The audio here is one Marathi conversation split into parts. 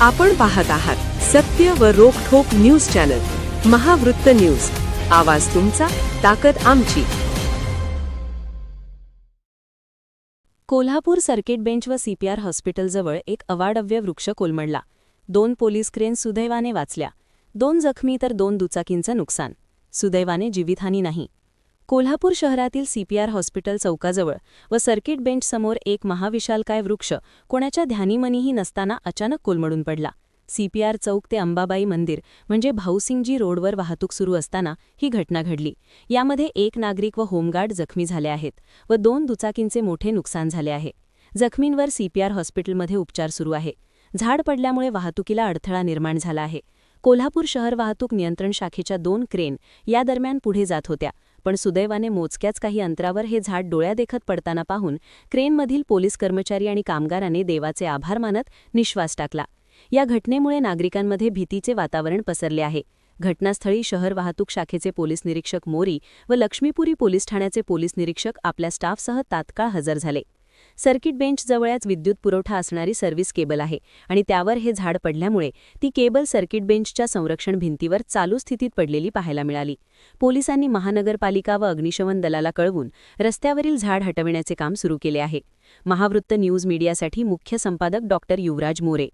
आपण पाहत आहात सत्य व रोखोक न्यूज चॅनल महावृत्त न्यूज. आवाज तुमचा ताकद आमची. कोल्हापूर सर्किट बेंच व सीपीआर हॉस्पिटलजवळ एक अवाढव्य वृक्ष कोलमडला. दोन पोलीस क्रेन सुदैवाने वाचल्या. दोन जखमी तर दोन दुचाकींचं नुकसान. सुदैवाने जीवितहानी नाही. कोल्हापूर शहरातील सीपीआर हॉस्पिटल चौकाजवळ व सर्किट बेंच समोर एक महाविशालकाय वृक्ष कोणाच्या ध्यानीमनीही नसताना अचानक कोलमडून पडला. सीपीआर चौक ते अंबाबाई मंदिर म्हणजे भाऊसिंगजी रोडवर वाहतूक सुरू असताना ही घटना घडली. यामध्ये एक नागरिक व होमगार्ड जखमी झाले आहेत व दोन दुचाकींचे मोठे नुकसान झाले आहे. जखमींवर सीपीआर हॉस्पिटलमध्ये उपचार सुरू आहे. झाड पडल्यामुळे वाहतुकीला अडथळा निर्माण झाला आहे. कोल्हापूर शहर वाहतूक नियंत्रण शाखेच्या दोन क्रेन या दरम्यान पुढे जात होत्या. पण सुदैवाने मोजक्याच काही अंतरावर हे झाड डोळ्यादेखत पडताना पाहून क्रेनमधील पोलीस कर्मचारी आणि कामगाराने देवाचे आभार मानत निश्वास टाकला. या घटनेमुळे नागरिकांमध्ये भीतीचे वातावरण पसरले आहे. घटनास्थळी शहर वाहतूक शाखेचे पोलीस निरीक्षक मोरी व लक्ष्मीपुरी पोलीस ठाण्याचे पोलीस निरीक्षक आपल्या स्टाफसह तात्काळ हजर झाले. सर्किट बेंचजवळच विद्युत पुरवठा असणारी सर्व्हिस केबल आहे आणि त्यावर हे झाड पडल्यामुळे ती केबल सर्किट बेंचच्या संरक्षण भिंतीवर चालू स्थितीत पडलेली पाहायला मिळाली. पोलिसांनी महानगरपालिका व अग्निशमन दलाला कळवून रस्त्यावरील झाड हटविण्याचे काम सुरू केले आहे. महावृत्त न्यूज मीडियासाठी मुख्य संपादक डॉक्टर युवराज मोरे.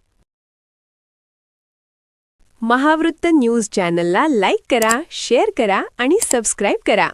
महावृत्त न्यूज चॅनलला लाईक करा शेअर करा आणि सबस्क्राईब करा.